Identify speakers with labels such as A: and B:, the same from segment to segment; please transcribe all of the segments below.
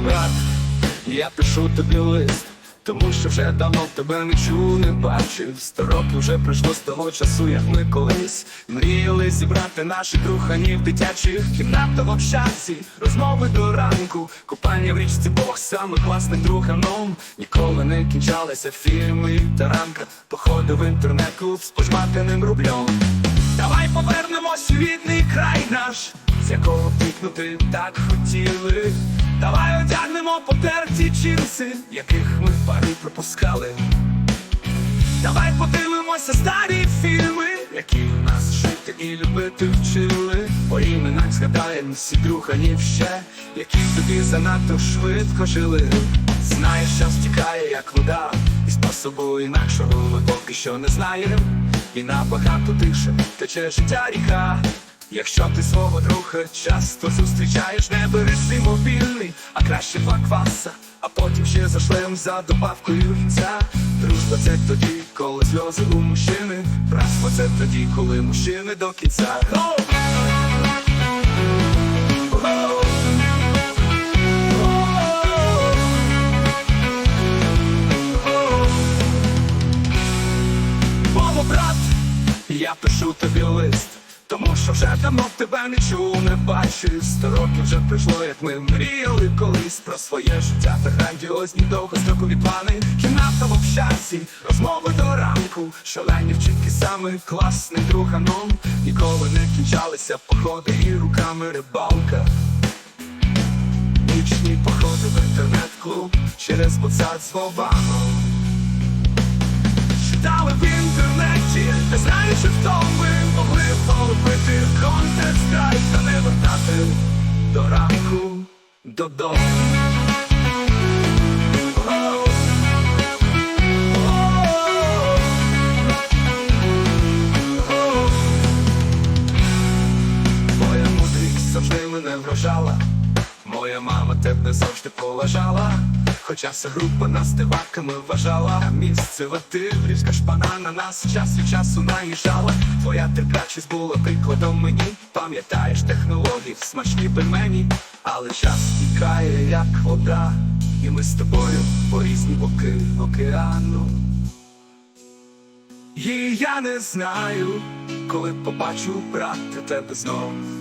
A: брат, я пишу тобі лист, тому що вже давно тебе не чув, не бачив. Сто років вже пройшло з того часу, як ми колись мріяли зібрати наших руханів дитячих кімнат в общасі, розмови до ранку, купання в річці Бог саме класний друганом. Ніколи не кінчалися фільми та ранка, походи в інтернет-клуб з пожматеним рублем. Давай повернемось у рідний край наш, якого втікнути так хотіли. Давай одягнемо потерті джинси, яких ми пари пропускали. Давай подивимося старі фільми, які нас жити і любити вчили. По іменах згадаємо всі друганів ще, які тобі занадто швидко жили. Знаєш, час тікає, як вода, і способу інакшого ми поки що не знаємо. І набагато тише тече життя ріка. Якщо ти свого друга часто зустрічаєш, не свій мобільний, а краще два кваса, а потім ще зашлем за добавкою вінця. Дружба це тоді, коли сльози у мужчини, братство це тоді, коли мужчини до кінця. Мамо, брат, я пишу тобі лист, тому що вже давно тебе не чув, не бачив. Сто років вже пройшло, як ми мріяли колись про своє життя та грандіозні довгострокові плани. Кімната в общасі, розмови до ранку, шалені вчинки саме класний друганом. Ніколи не кінчалися походи і руками рибалка. Нічні походи в інтернет-клуб через WhatsApp з Вованом. Читали в інтернеті, не знаючи хто ми полюбити контекст край та не вертати до ранку додому. Твоя мудрість завжди мене вражала. Моя мама тебе завжди поважала. Хоча вся група нас диваками вважала. А місцева тигрівська шпана на нас час від часу наїжджала. Твоя терплячість була прикладом мені. Пам'ятаєш технології, смачні пельмені, але час тікає, як вода. І ми з тобою по різні боки океану. І я не знаю, коли побачу брати тебе знов.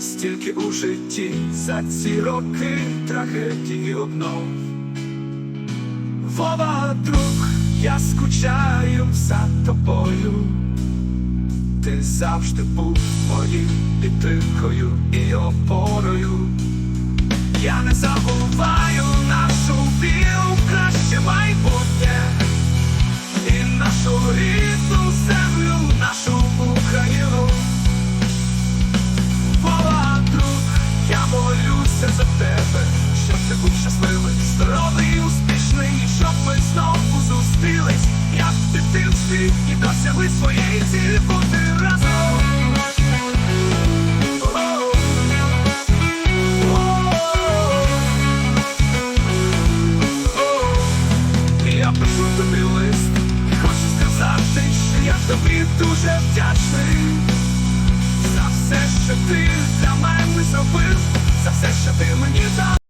A: Стільки у житті за ці роки трагедії обнов. Вова, друг, я скучаю за тобою. Ти завжди був моїм підтримкою і опорою. Я не забуваю вдячний. За все, що ти для мене зробив, за все, що ти мені дав.